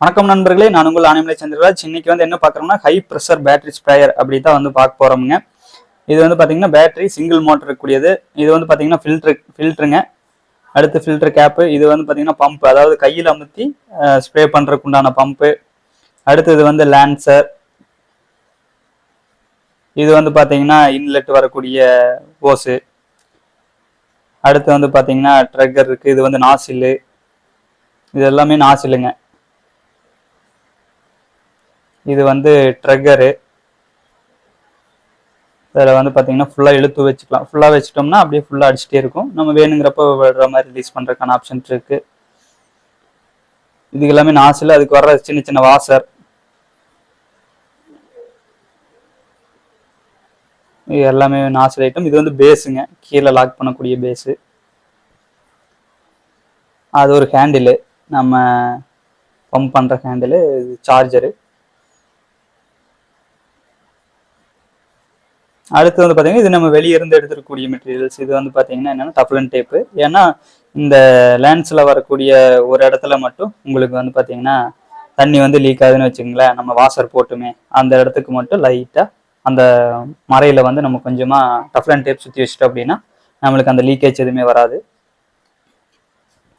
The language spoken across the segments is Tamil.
வணக்கம் நண்பர்களே நான் உங்கள் ஆனமலை சந்திரராஜ் இன்னைக்கு வந்து என்ன பார்க்குறோம்னா ஹை ப்ரெஷர் பேட்டரி ஸ்ப்ரேயர் அப்படி தான் வந்து பார்க்க போகிறோமுங்க இது வந்து பார்த்தீங்கன்னா பேட்டரி சிங்கிள் மோட்டர் இருக்கக்கூடியது. இது வந்து பார்த்தீங்கன்னா ஃபில்ட்ரு ஃபில்ட்ருங்க அடுத்து ஃபில்டர் கேப்பு இது வந்து பார்த்தீங்கன்னா பம்ப் அதாவது கையில் அமுத்தி ஸ்ப்ரே பண்ணுறதுக்கு உண்டான பம்பு அடுத்தது வந்து லேன்சர் இது வந்து பார்த்தீங்கன்னா இன்லெட் வரக்கூடிய ஓஸு அடுத்து வந்து பார்த்தீங்கன்னா ட்ரக்கர் இருக்குது இது வந்து நாசில்லு இது எல்லாமே நாசிலுங்க இது வந்து ட்ரக்கரு. இதில் வந்து பார்த்தீங்கன்னா ஃபுல்லாக இழுத்து வச்சுக்கலாம். ஃபுல்லாக வச்சுட்டோம்னா அப்படியே ஃபுல்லாக அடிச்சுட்டே இருக்கும். நம்ம வேணுங்கிறப்ப விடுற மாதிரி ரிலீஸ் பண்ணுறதுக்கான ஆப்ஷன் இருக்குது இது எல்லாமே நாசில் அதுக்கு வர்ற சின்ன சின்ன வாசர். இது எல்லாமே நாசில் ஐட்டம் இது வந்து பேஸுங்க கீழே லாக் பண்ணக்கூடிய பேஸு அது ஒரு ஹேண்டிலு நம்ம பம்ப் பண்ணுற ஹேண்டிலு இது சார்ஜரு அடுத்து வந்து பார்த்தீங்கன்னா இது நம்ம வெளியே இருந்து எடுத்துருக்கக்கூடிய மெட்டீரியல்ஸ் இது வந்து பார்த்தீங்கன்னா என்னென்னா டஃப்லன் டேப்பு ஏன்னா இந்த லேண்ட்ஸில் வரக்கூடிய ஒரு இடத்துல மட்டும் உங்களுக்கு வந்து பார்த்தீங்கன்னா தண்ணி வந்து லீக் ஆகுதுன்னு வச்சுங்களேன் நம்ம வாசர் போட்டுமே அந்த இடத்துக்கு மட்டும் லைட்டாக அந்த மறையில் வந்து நம்ம கொஞ்சமாக டஃப்லன் டேப் சுற்றி வச்சுட்டோம் அப்படின்னா நம்மளுக்கு அந்த லீக்கேஜ் எதுவுமே வராது.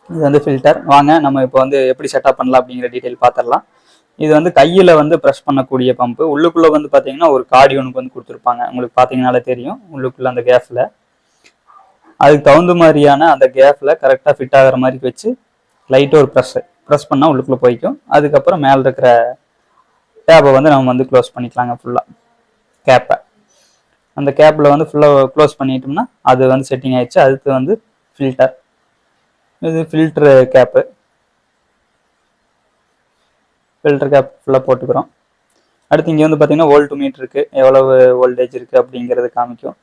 இது வந்து ஃபில்டர் வாங்க நம்ம இப்போ வந்து எப்படி செட்டப் பண்ணலாம் அப்படிங்கிற டீட்டெயில் பார்த்துடலாம். இது வந்து கையில் வந்து ப்ரெஸ் பண்ணக்கூடிய பம்பு உள்ளுக்குள்ளே வந்து பார்த்தீங்கன்னா ஒரு காடி ஒன்று வந்து கொடுத்துருப்பாங்க. உங்களுக்கு பார்த்தீங்கனாலே தெரியும். உள்ளுக்குள்ளே அந்த கேஃபில் அதுக்கு தகுந்த மாதிரியான அந்த கேஃபில் கரெக்டாக ஃபிட் ஆகிற மாதிரி வச்சு லைட்டாக ஒரு ப்ரெஸ் ப்ரெஸ் பண்ணால் உள்ளுக்குள்ளே போய்க்கும். அதுக்கப்புறம் மேலே இருக்கிற டேப்பை வந்து நம்ம வந்து க்ளோஸ் பண்ணிக்கலாங்க ஃபுல்லாக கேப்பை அந்த கேப்பில் வந்து ஃபுல்லாக க்ளோஸ் பண்ணிட்டோம்னா அது வந்து செட்டிங் ஆயிடுச்சு. அதுக்கு வந்து ஃபில்டர் இது ஃபில்ட்ரு கேப்பு ஃபில்டர் கேப் ஃபுல்லாக போட்டுக்கிறோம். அடுத்து இங்கே வந்து பார்த்தீங்கன்னா வோல்ட் மீட்ருக்கு இருக்குது எவ்வளவு வோல்டேஜ் இருக்குது அப்படிங்கிறது காமிக்கும்.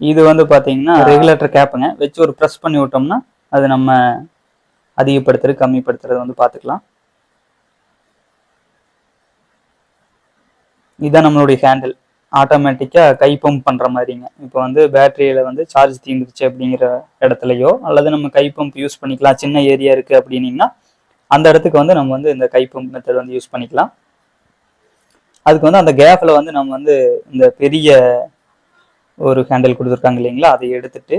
இது வந்து பார்த்தீங்கன்னா ரெகுலேட்டர் கேப்புங்க வச்சு ஒரு ப்ரெஸ் பண்ணி விட்டோம்னா அது நம்ம அதிகப்படுத்துறது கம்மிப்படுத்துறது வந்து பார்த்துக்கலாம் இதுதான் நம்மளுடைய ஹேண்டில் ஆட்டோமேட்டிக்காக கை பம்ப் பண்ணுற மாதிரிங்க. இப்போ வந்து பேட்டரியில் வந்து சார்ஜ் தீர்ந்துருச்சு அப்படிங்கிற இடத்துலையோ அல்லது நம்ம கை பம்ப் யூஸ் பண்ணிக்கலாம். சின்ன ஏரியா இருக்குது அப்படின்னீங்கன்னா அந்த இடத்துக்கு வந்து நம்ம வந்து இந்த கை பம்ப் மெத்தட் வந்து யூஸ் பண்ணிக்கலாம். அதுக்கு வந்து அந்த கேப்பில் வந்து நம்ம வந்து இந்த பெரிய ஒரு ஹேண்டில் கொடுத்துருக்காங்க இல்லைங்களா? அதை எடுத்துட்டு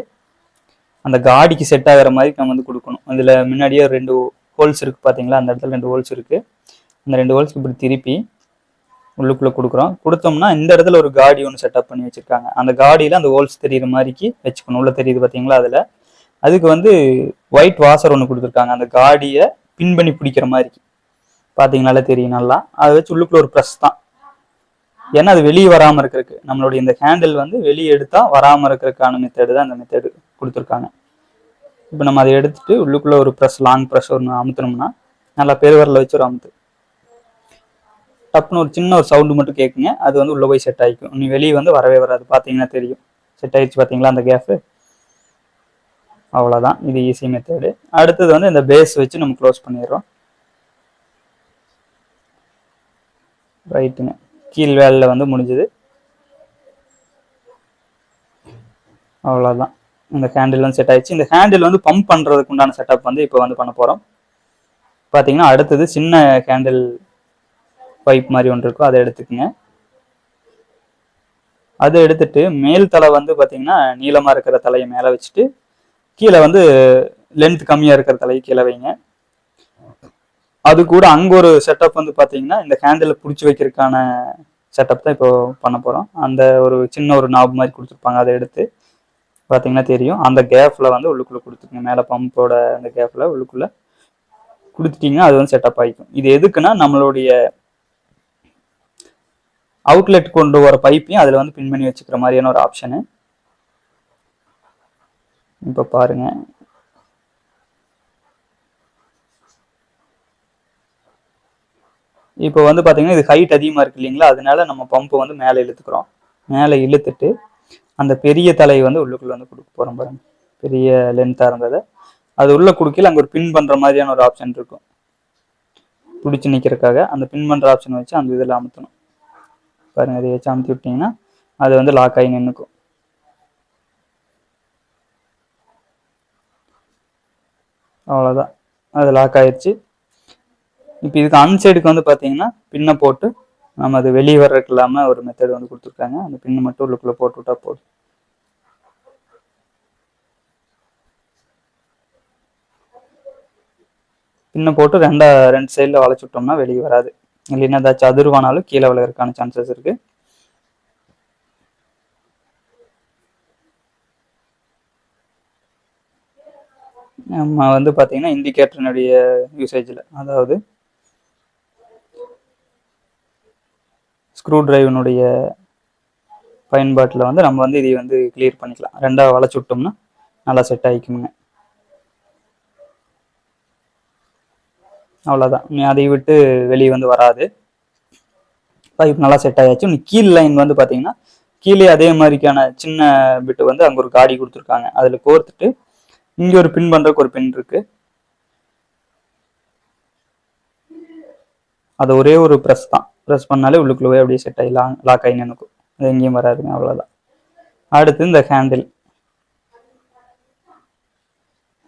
அந்த காடிக்கு செட் ஆகிற மாதிரி நம்ம வந்து கொடுக்கணும். அதில் முன்னாடியே ரெண்டு ஹோல்ஸ் இருக்குது பார்த்தீங்களா அந்த இடத்துல ரெண்டு ஹோல்ஸ் இருக்குது அந்த ரெண்டு ஹோல்ஸ் இப்படி திருப்பி உள்ளுக்குள்ளே கொடுக்குறோம். கொடுத்தோம்னா இந்த இடத்துல ஒரு காடி ஒன்று செட்டப் பண்ணி வச்சுருக்காங்க. அந்த காடியில் அந்த ஹோல்ஸ் தெரியுற மாதிரிக்கு வச்சுக்கணும். உள்ளே தெரியுது பார்த்தீங்களா அதில்? அதுக்கு வந்து ஒயிட் வாசர் ஒன்று கொடுத்துருக்காங்க. அந்த காடியை பின் பண்ணி பிடிக்கிற மாதிரி. பார்த்தீங்கனால தெரியும் நல்லா. அதை வச்சு உள்ளுக்குள்ள ஒரு ப்ரெஸ் தான். ஏன்னா அது வெளியே வராமல் இருக்கிறதுக்கு. நம்மளுடைய இந்த ஹேண்டில் வந்து வெளியே எடுத்தால் வராமல் இருக்கிறதுக்கான மெத்தடு தான் அந்த மெத்தடு கொடுத்துருக்காங்க. இப்போ நம்ம அதை எடுத்துட்டு உள்ளுக்குள்ள ஒரு ப்ரெஸ் லாங் ப்ரெஸ் ஒன்று அமுத்தினோம்னா நல்லா பெருவரில் வச்சு ஒரு அமுத்து. டப்புன்னு ஒரு சின்ன ஒரு சவுண்டு மட்டும் கேட்குங்க அது வந்து உள்ளே போய் செட் ஆகிக்கும் நீ வெளியே வந்து வரவே வராது. பார்த்தீங்கன்னா தெரியும். செட் ஆயிடுச்சு பார்த்தீங்களா அந்த கேஃபு அவ்வளோதான் இது ஈஸி மெத்தடு அடுத்தது வந்து இந்த பேஸ் வச்சு நம்ம க்ளோஸ் பண்ணிடுறோம். ரைட்டுங்க கீழ் வேலில் வந்து முடிஞ்சது. அவ்வளோதான் இந்த ஹேண்டில் வந்து செட் ஆயிடுச்சு. இந்த ஹேண்டில் வந்து பம்ப் பண்ணுறதுக்கு உண்டான செட்டப் வந்து இப்போ வந்து பண்ண போகிறோம் பார்த்தீங்கன்னா அடுத்தது சின்ன ஹேண்டில் பைப் மாதிரி ஒன்று இருக்கும். அதை எடுத்துக்கோங்க. அதை எடுத்துட்டு மேல் தலை வந்து பார்த்தீங்கன்னா நீளமாக இருக்கிற தலையை மேலே வச்சுட்டு கீழே வந்து லென்த் கம்மியாக இருக்கிற தலையை கீழே வைங்க. அது கூட அங்கே ஒரு செட்டப் வந்து பார்த்தீங்கன்னா இந்த ஹேண்டில் பிடிச்சி வைக்கிறதுக்கான செட்டப் தான் இப்போ பண்ண போகிறோம் அந்த ஒரு சின்ன ஒரு நாப் மாதிரி கொடுத்துருப்பாங்க அதை எடுத்து பார்த்தீங்கன்னா தெரியும். அந்த கேப்பில் வந்து உள்ளுக்குள்ளே கொடுத்துருங்க. மேலே பம்போட அந்த கேப்பில் உள்ளுக்குள்ளே கொடுத்துட்டிங்கன்னா அது வந்து செட்டப் ஆகிக்கும் இது எதுக்குன்னா நம்மளுடைய அவுட்லெட் கொண்டு வர பைப்பையும் அதில் வந்து பின் பண்ணி வச்சுக்கிற மாதிரியான ஒரு ஆப்ஷனு இப்போ பாருங்க. இப்போ வந்து பார்த்தீங்கன்னா இது ஹைட் அதிகமாக இருக்கு இல்லைங்களா? அதனால நம்ம பம்பை வந்து மேலே இழுத்துக்கிறோம். மேலே இழுத்துட்டு அந்த பெரிய தலையை வந்து உள்ளுக்குள்ளே வந்து கொடுக்க போகிறோம் பாருங்க. பெரிய லென்த்தாக இருந்ததை. அது உள்ளே கொடுக்கல அங்கே ஒரு பின் பண்ணுற மாதிரியான ஒரு ஆப்ஷன் இருக்கும். பிடிச்சி நிற்கிறதுக்காக அந்த பின் பண்ணுற ஆப்ஷன் வச்சு அந்த இதில் அமுத்தணும். பாருங்க அதை வச்சு அமுத்தி விட்டிங்கன்னா அது வந்து லாக் ஆகி நின்றுக்கும் அவ்வளோதான் அது லாக் ஆயிடுச்சு இப்போ இதுக்கு அன்சைடுக்கு வந்து பார்த்தீங்கன்னா பின்னை போட்டு நம்ம அது வெளியே வர்றதுக்கு இல்லாமல் ஒரு மெத்தட் வந்து கொடுத்துருக்காங்க. அந்த பின்னு மட்டும் உள்ளுக்குள்ளே போட்டு விட்டா போதும். பின்ன போட்டு ரெண்டா ரெண்டு சைடில் வளைச்சு விட்டோம்னா வெளியே வராது. இல்லைன்னா ஏதாச்சும் அதிர்வானாலும் கீழே விழுறதுக்கான சான்சஸ் இருக்குது நம்ம வந்து பார்த்தீங்கன்னா இண்டிகேட்டர்னுடைய யூசேஜில் அதாவது ஸ்க்ரூ ட்ரைவினுடைய பயன்பாட்டில் வந்து நம்ம வந்து இதை வந்து கிளியர் பண்ணிக்கலாம். ரெண்டாக வளைச்சு விட்டோம்னா நல்லா செட் ஆகிக்குங்க அவ்வளோதான் அதை விட்டு வெளியே வந்து வராது. பைப் நல்லா செட் ஆயாச்சு. கீழ் லைன் வந்து பார்த்தீங்கன்னா கீழே அதே மாதிரிக்கான சின்ன பிட்டு வந்து அங்கே ஒரு காடி கொடுத்துருக்காங்க. அதில் கோர்த்துட்டு இங்கே ஒரு பின் பண்றதுக்கு ஒரு பின் இருக்கு. அது ஒரே ஒரு ப்ரெஸ் தான். ப்ரெஸ் பண்ணாலே உள்ளுக்குள்ளே போய் அப்படியே செட் ஆகி லாக் லாக் ஆகி நினைக்கும் அது எங்கேயும் வராதுங்க அவ்வளோதான் அடுத்து இந்த ஹேண்டில்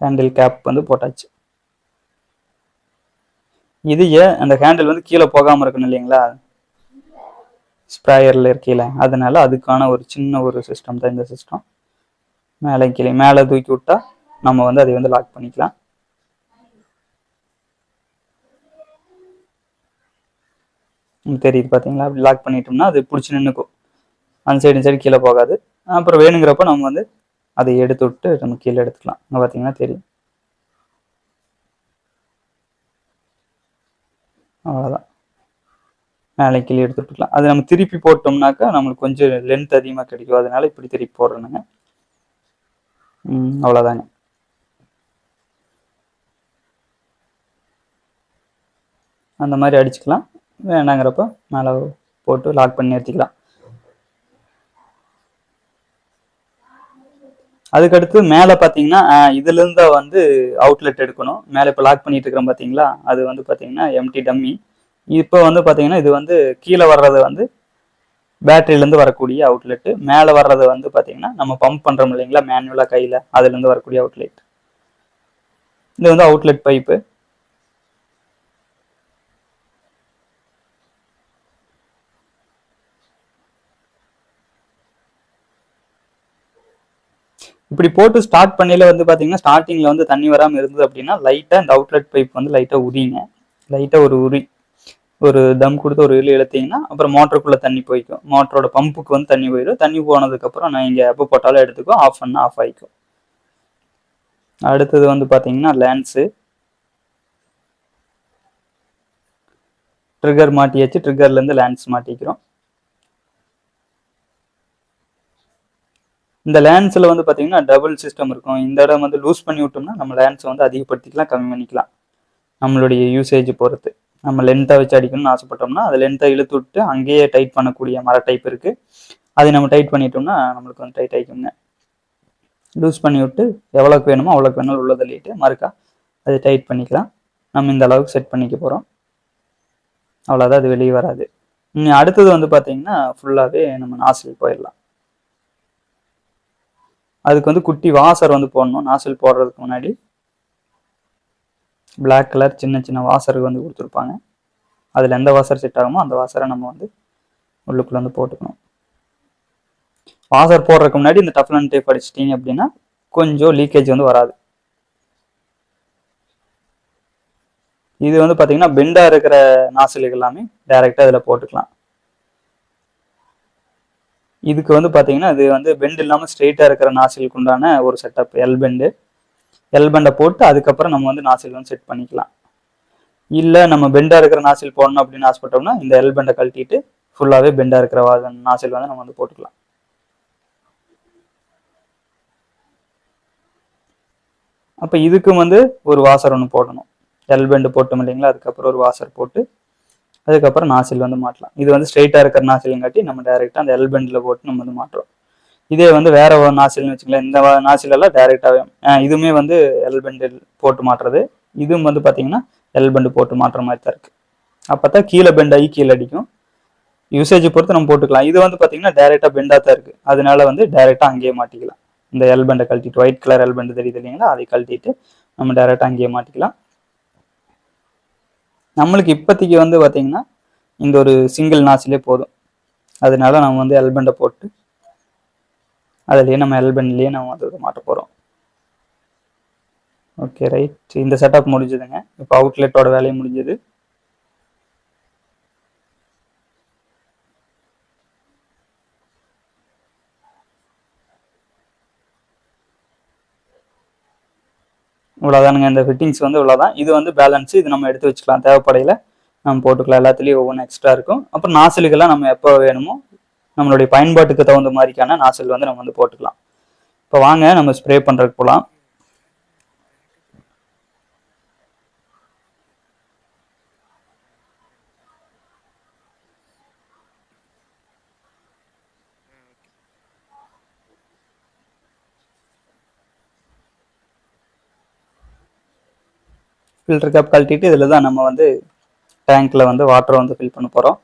ஹேண்டில் கேப் வந்து போட்டாச்சு. இது ஏன் அந்த ஹேண்டில் வந்து கீழே போகாமல் இருக்கணும் இல்லைங்களா? ஸ்ப்ரேயரில் இருக்கீல. அதனால அதுக்கான ஒரு சின்ன ஒரு சிஸ்டம் தான் இந்த சிஸ்டம் மேலே கீழே மேலே தூக்கி விட்டா நம்ம வந்து அதை வந்து லாக் பண்ணிக்கலாம். தெரியுது பார்த்தீங்களா அப்படி லாக் பண்ணிட்டோம்னா அது பிடிச்சி நின்றுக்கும் அந்த சைடு இந்த சைடு கீழே போகாது. அப்புறம் வேணுங்கிறப்ப நம்ம வந்து அதை எடுத்து விட்டு நம்ம கீழே எடுத்துக்கலாம். அங்கே பார்த்தீங்கன்னா தெரியும். அவ்வளோதான் மேலே கீழே எடுத்து விட்டுக்கலாம். அது நம்ம திருப்பி போட்டோம்னாக்கா நம்மளுக்கு கொஞ்சம் லென்த் அதிகமாக கிடைக்கும். அதனால இப்படி திருப்பி போடுறேனுங்க. அவ்வளோதாங்க அந்த மாதிரி அடிச்சுக்கலாம். வேணாங்கிறப்ப மேலே போட்டு லாக் பண்ணி நிறுத்திக்கலாம். அதுக்கடுத்து மேலே பார்த்தீங்கன்னா இதுலேருந்து வந்து அவுட்லெட் எடுக்கணும். மேலே இப்போ லாக் பண்ணிட்டு இருக்கிறோம் பார்த்தீங்களா அது வந்து பார்த்தீங்கன்னா எம்டி டம்மி இப்போ வந்து பார்த்தீங்கன்னா இது வந்து கீழே வர்றது வந்து பேட்டரியிலேருந்து வரக்கூடிய அவுட்லெட்டு மேலே வர்றது வந்து பார்த்தீங்கன்னா நம்ம பம்ப் பண்ணுறோம் இல்லைங்களா? மேனுவலாக கையில். அதுலேருந்து வரக்கூடிய அவுட்லெட் இது வந்து அவுட்லெட் பைப்பு இப்படி போட்டு ஸ்டார்ட் பண்ணையில வந்து பார்த்தீங்கன்னா ஸ்டார்டிங்கில் வந்து தண்ணி வராமல் இருந்தது அப்படின்னா லைட்டாக இந்த அவுட்லெட் பைப் வந்து லைட்டாக உரிங்க. லைட்டாக ஒரு உரி ஒரு தம் கொடுத்து ஒரு இழு இழுத்தீங்கன்னா அப்புறம் மோட்டருக்குள்ளே தண்ணி போய்க்கும். மோட்டரோட பம்புக்கு வந்து தண்ணி போயிடும். தண்ணி போனதுக்கப்புறம் நான் இங்கே எப்போ போட்டாலும் எடுத்துக்கோ ஆஃப் பண்ணால் ஆஃப் ஆகிக்கும் அடுத்தது வந்து பார்த்தீங்கன்னா லேன்ஸு ட்ரிகர் மாட்டியாச்சு. ட்ரிகர்லேருந்து லேன்ஸ் மாட்டிக்கிறோம். இந்த லேண்ட்ஸில் வந்து பார்த்தீங்கன்னா டபுள் சிஸ்டம் இருக்கும். இந்த இடம் வந்து லூஸ் பண்ணி விட்டோம்னா நம்ம லேன்ஸை வந்து அதிகப்படுத்திக்கலாம் கம்மி பண்ணிக்கலாம். நம்மளுடைய யூசேஜ் பொறுத்து. நம்ம லென்த்தை வச்சு அடிக்கணும்னு ஆசைப்பட்டோம்னா அது லென்த்தை இழுத்து விட்டு அங்கேயே டைட் பண்ணக்கூடிய மர டைப் இருக்குது அதை நம்ம டைட் பண்ணிட்டோம்னா நம்மளுக்கு வந்து டைட் ஆகிக்குங்க லூஸ் பண்ணி விட்டு எவ்வளோக்கு வேணுமோ அவ்வளோக்கு வேணாலும் உள்ள தள்ளிட்டு மறுக்கா அதை டைட் பண்ணிக்கலாம். நம்ம இந்த அளவுக்கு செட் பண்ணிக்க போகிறோம் அவ்வளோதான் அது வெளியே வராது. அடுத்தது வந்து பார்த்தீங்கன்னா ஃபுல்லாகவே நம்ம நாசில் போயிடலாம். அதுக்கு வந்து குட்டி வாசர் வந்து போடணும். நாசில் போடுறதுக்கு முன்னாடி. பிளாக் கலர் சின்ன சின்ன வாசருக்கு வந்து கொடுத்துருப்பாங்க. அதில் எந்த வாசர் செட் ஆகுமோ அந்த வாசரை நம்ம வந்து உள்ளுக்குள்ளே வந்து போட்டுக்கணும். வாசர் போடுறதுக்கு முன்னாடி இந்த டஃப்லன் டேப் அடிச்சிட்டிங்க அப்படின்னா கொஞ்சம் லீக்கேஜ் வந்து வராது. இது வந்து பார்த்தீங்கன்னா பெண்டாக இருக்கிற நாசிலுக்கு எல்லாமே டைரெக்டாக இதில் போட்டுக்கலாம். இதுக்கு வந்து பார்த்தீங்கன்னா இது வந்து பெண்ட் இல்லாமல் ஸ்ட்ரெயிட்டாக இருக்கிற நாசிலுக்கு உண்டான ஒரு செட்டப் எல் பெண்டு எல் பெண்டை போட்டு அதுக்கப்புறம் நம்ம வந்து நாசில் வந்து செட் பண்ணிக்கலாம். இல்லை நம்ம பெண்டாக இருக்கிற நாசில் போடணும் அப்படின்னு ஆசைப்பட்டோம்னா இந்த எல் பெண்டை கழட்டிட்டு ஃபுல்லாகவே பெண்டாக இருக்கிற நாசில் வந்து நம்ம வந்து போட்டுக்கலாம். அப்போ இதுக்கும் வந்து ஒரு வாசர் ஒன்று போடணும். எல் பெண்டு போட்டோம் இல்லைங்களா அதுக்கப்புறம் ஒரு வாசர் போட்டு அதுக்கப்புறம் நாசில் வந்து மாட்டலாம். இது வந்து ஸ்ட்ரெயிட்டாக இருக்கிற நாசிலுங்காட்டி நம்ம டேரெக்டாக அந்த எல் பெண்டில் போட்டு நம்ம வந்து மாட்டுறோம். இதே வந்து வேற ஒரு நாசில்னு வச்சுக்கலாம் இந்த நாசிலெல்லாம் டேரெக்டாகவே இதுவுமே வந்து எல் பெண்டில் போட்டு மாட்டுறது. இதுவும் வந்து பார்த்தீங்கன்னா எல்பெண்டு போட்டு மாட்டுற மாதிரி தான் இருக்குது அப்போ தான் கீழே பெண்டாகி கீழே அடிக்கும். யூசேஜ் பொறுத்து நம்ம போட்டுக்கலாம். இது வந்து பார்த்தீங்கன்னா டேரெக்டாக பெண்டாக தான் இருக்குது அதனால வந்து டேரெக்டாக அங்கேயே மாட்டிக்கலாம். இந்த எல்பெண்டை கழட்டிட்டு ஒயிட் கலர் எல்பெண்டு தெரியுது இல்லைங்களா? அதை கழட்டிட்டு நம்ம டேரெக்டாக அங்கேயே மாட்டிக்கலாம். நம்மளுக்கு இப்போதைக்கு வந்து பார்த்தீங்கன்னா இந்த ஒரு சிங்கிள் நாச்சிலே போதும். அதனால நம்ம வந்து எல்பெண்டை போட்டு அதுலேயே நம்ம எல்பெண்ட்லேயே நம்ம அதை மாட்ட போகிறோம் ஓகே ரைட் இந்த செட்டப் முடிஞ்சதுங்க. இப்போ அவுட்லெட்டோட வேலையும் முடிஞ்சது. இவ்வளோதானுங்க இந்த ஃபிட்டிங்ஸ் வந்து இவ்வளோதான் இது வந்து பேலன்ஸ் இது நம்ம எடுத்து வச்சுக்கலாம். தேவைப்படையில நம்ம போட்டுக்கலாம். எல்லாத்துலேயும் ஒவ்வொன்றும் எக்ஸ்ட்ரா இருக்கும். அப்புறம் நாசிலுக்கெல்லாம் நம்ம எப்போ வேணுமோ நம்மளுடைய பயன்பாட்டுக்கு தகுந்த மாதிரிக்கான நாசில் வந்து நம்ம வந்து போட்டுக்கலாம். இப்போ வாங்க நம்ம ஸ்ப்ரே பண்ணுறதுக்கு போகலாம் ஃபில்டர் கேப் கழட்டிட்டு இதில் தான் நம்ம வந்து டேங்க்கில் வந்து வாட்டரை வந்து ஃபில் பண்ண போகிறோம்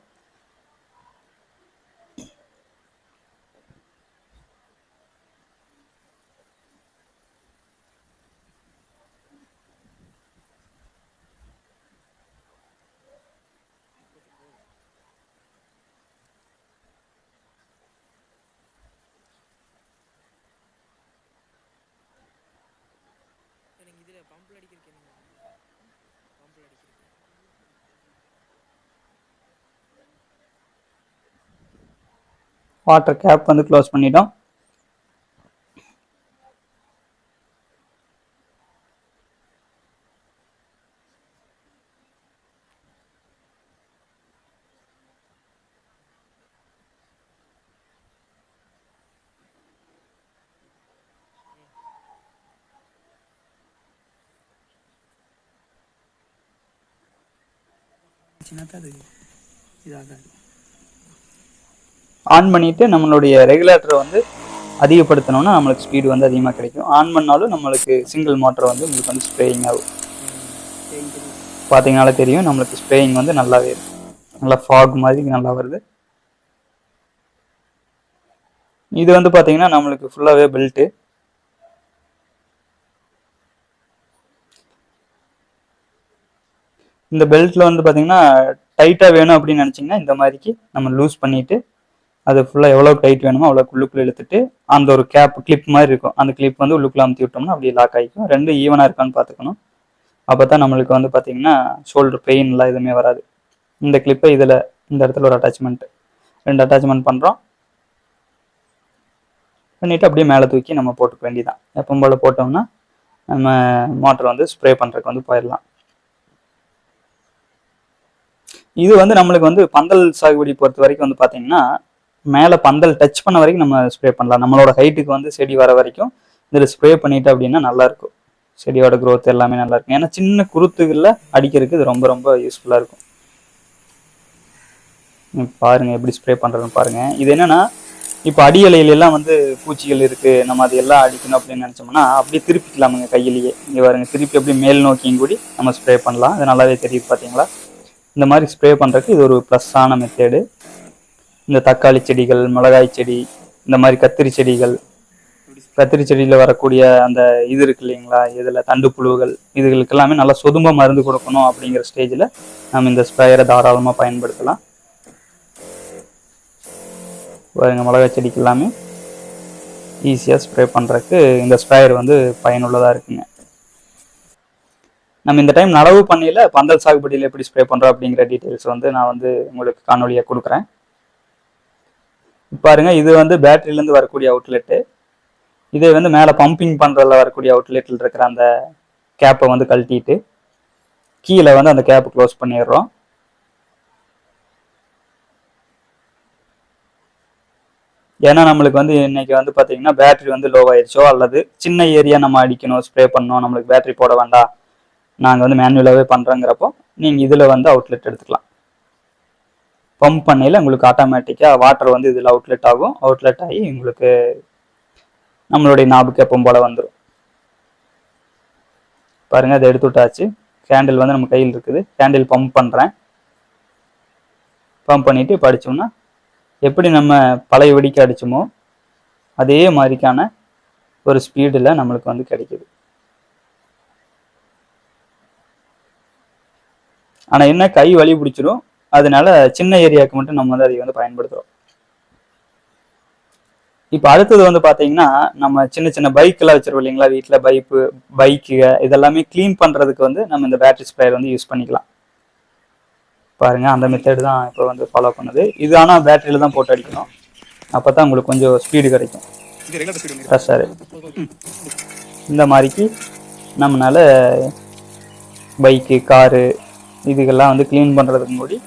இதில் பம்பில் அடிக்கிறதுக்கு என்ன பம்பில் அடிக்கிறதுக்கு வாட்டர் கேப் வந்து க்ளோஸ் பண்ணிட்டோம் அது இதாகாது. ஆன் பண்ணிட்டு நம்மளுடைய ரெகுலேட்டரை வந்து அதிகப்படுத்தணும்னா நம்மளுக்கு ஸ்பீடு வந்து அதிகமாக கிடைக்கும். ஆன் பண்ணாலும் நம்மளுக்கு சிங்கிள் மோட்டர் வந்து உங்களுக்கு வந்து ஸ்ப்ரேயிங் ஆகும். பார்த்தீங்கனால தெரியும் நம்மளுக்கு ஸ்ப்ரேயிங் வந்து நல்லாவே இருக்கும். நல்லா ஃபாக் மாதிரி நல்லா வருது. இது வந்து பார்த்தீங்கன்னா நம்மளுக்கு ஃபுல்லாகவே பெல்ட்டு இந்த பெல்ட்டில் வந்து பார்த்தீங்கன்னா டைட்டாக வேணும் அப்படின்னு நினச்சிங்கன்னா இந்த மாதிரிக்கு நம்ம லூஸ் பண்ணிவிட்டு அது ஃபுல்லாக எவ்வளோ டைட் வேணுமோ அவ்வளோ உள்ளுக்குள்ளே இழுத்துட்டு அந்த ஒரு கேப் கிளிப் மாதிரி இருக்கும். அந்த கிளிப் வந்து உள்ளுக்குள்ள அமுத்தி விட்டோம்னா அப்படியே லாக் ஆகிக்கும் ரெண்டும் ஈவனாக இருக்கான்னு பார்த்துக்கணும். அப்போ தான் நம்மளுக்கு வந்து பார்த்தீங்கன்னா ஷோல்டர் பெயின்லாம் எதுவுமே வராது. இந்த கிளிப்பை இதில் இந்த இடத்துல ஒரு அட்டாச்மெண்ட் ரெண்டு அட்டாச்மெண்ட் பண்ணுறோம் பண்ணிவிட்டு அப்படியே மேலே தூக்கி நம்ம போட்டுக்க வேண்டியதான் எப்பவும் போல் போட்டோம்னா நம்ம மோட்டர் வந்து ஸ்ப்ரே பண்ணுறதுக்கு வந்து போயிடலாம். இது வந்து நம்மளுக்கு வந்து பந்தல் சாகுபடி பொறுத்த வரைக்கும் வந்து பார்த்தீங்கன்னா மேலே பந்தல் டச் பண்ண வரைக்கும் நம்ம ஸ்ப்ரே பண்ணலாம். நம்மளோட ஹைட்டுக்கு வந்து செடி வர வரைக்கும் இதில் ஸ்ப்ரே பண்ணிட்டு அப்படின்னா நல்லாயிருக்கும் செடியோட க்ரோத் எல்லாமே நல்லாயிருக்கும் ஏன்னா சின்ன குருத்துகளில் அடிக்கிறதுக்கு இது ரொம்ப ரொம்ப யூஸ்ஃபுல்லாக இருக்கும். பாருங்கள் பாருங்க எப்படி ஸ்ப்ரே பண்ணுறதுன்னு பாருங்க. இது என்னென்னா இப்போ அடியலையிலெல்லாம் வந்து பூச்சிகள் இருக்குது நம்ம அது எல்லாம் அடிக்கணும் அப்படின்னு நினச்சோம்னா அப்படியே திருப்பிக்கலாமுங்க கையிலேயே. இங்கே பாருங்க திருப்பி அப்படியே மேல் நோக்கியும் கூடி நம்ம ஸ்ப்ரே பண்ணலாம். அது நல்லாவே தெரியுது பார்த்தீங்களா இந்த மாதிரி ஸ்ப்ரே பண்ணுறதுக்கு இது ஒரு ப்ளஸ்ஸான மெத்தேடு இந்த தக்காளி செடிகள் மிளகாய் செடி இந்த மாதிரி கத்திரி செடிகள் கத்திரி செடியில் வரக்கூடிய அந்த இது இருக்கு இல்லைங்களா? இதில் தண்டு புழுகள் இதுகளுக்கு எல்லாமே நல்லா சொதும்ப மருந்து கொடுக்கணும் அப்படிங்கிற ஸ்டேஜில் நம்ம இந்த ஸ்ப்ரேயரை தாராளமாக பயன்படுத்தலாம். பாருங்க மிளகாய் செடிக்கு எல்லாமே ஈஸியாக ஸ்ப்ரே பண்ணுறதுக்கு இந்த ஸ்ப்ரேயர் வந்து பயனுள்ளதாக இருக்குங்க. நம்ம இந்த டைம் நடவு பண்ணையில் பந்தல் சாகுபடியில் எப்படி ஸ்ப்ரே பண்ணுறோம் அப்படிங்கிற டீட்டெயில்ஸ் வந்து நான் வந்து உங்களுக்கு காணொலியாக கொடுக்குறேன். பாருங்க இது வந்து பேட்டரியிலேருந்து வரக்கூடிய அவுட்லெட்டு இதே வந்து மேலே பம்பிங் பண்ணுறதுல வரக்கூடிய அவுட்லெட்டில் இருக்கிற அந்த கேப்பை வந்து கழட்டிட்டு கீழே வந்து அந்த கேப்பை க்ளோஸ் பண்ணிடுறோம். ஏன்னா நம்மளுக்கு வந்து இன்னைக்கு வந்து பார்த்தீங்கன்னா பேட்டரி வந்து லோ ஆயிடுச்சோ அல்லது சின்ன ஏரியா நம்ம அடிக்கணும் ஸ்ப்ரே பண்ணணும் நம்மளுக்கு பேட்டரி போட வேண்டாம் நாங்கள் வந்து மேனுவலாகவே பண்ணுறோங்கிறப்போ நீங்கள் இதில் வந்து அவுட்லெட் எடுத்துக்கலாம். பம்ப் பண்ணையில் உங்களுக்கு ஆட்டோமேட்டிக்காக வாட்டர் வந்து இதில் அவுட்லெட் ஆகும். அவுட்லெட் ஆகி உங்களுக்கு நம்மளுடைய நாபுக்கு எப்பவும் போல் வந்துடும் பாருங்க அதை எடுத்து விட்டாச்சு. கேண்டில் வந்து நம்ம கையில் இருக்குது. கேண்டில் பம்ப் பண்ணுறேன் பம்ப் பண்ணிவிட்டு இப்போ எப்படி நம்ம பழைய வெடிக்க அடிச்சோமோ அதே மாதிரிக்கான ஒரு ஸ்பீடில் நம்மளுக்கு வந்து கிடைக்குது. ஆனால் என்ன கை வலி பிடிச்சிரும். அதனால சின்ன ஏரியாவுக்கு மட்டும் நம்ம வந்து அதை வந்து பயன்படுத்துகிறோம் இப்போ அடுத்தது வந்து பார்த்தீங்கன்னா நம்ம சின்ன சின்ன பைக்கெல்லாம் வச்சிருக்கோம் இல்லைங்களா? வீட்டில் பைப்பு பைக்கு இதெல்லாமே க்ளீன் பண்ணுறதுக்கு வந்து நம்ம இந்த பேட்டரி ஸ்ப்ரேயர் வந்து யூஸ் பண்ணிக்கலாம். பாருங்க அந்த மெத்தட் தான் இப்போ வந்து ஃபாலோ பண்ணுது. இது ஆனால் பேட்டரியில் தான் போட்டு அடிக்கணும். அப்போ தான் உங்களுக்கு கொஞ்சம் ஸ்பீடு கிடைக்கும். ப்ரெஷரு இந்த மாதிரிக்கு நம்மளால பைக்கு காரு இதுக்கெல்லாம் வந்து க்ளீன் பண்ணுறதுக்கு முன்னாடி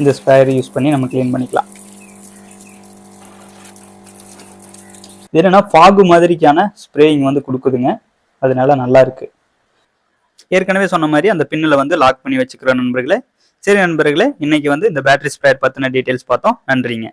இந்த ஸ்பேர் யூஸ் பண்ணி நம்ம க்ளீன் பண்ணிக்கலாம். என்னென்னா என்னன்னா ஃபாகு மாதிரிக்கான ஸ்ப்ரேயிங் வந்து கொடுக்குதுங்க. அதனால நல்லா இருக்கு. ஏற்கனவே சொன்ன மாதிரி அந்த பின்னில் வந்து லாக் பண்ணி வச்சுக்கிறோம் நண்பர்களே. சரி நண்பர்களே இன்னைக்கு வந்து இந்த பேட்டரி ஸ்ப்ரேயர் பற்றின டீட்டெயில்ஸ் பார்த்தோம். நன்றிங்க.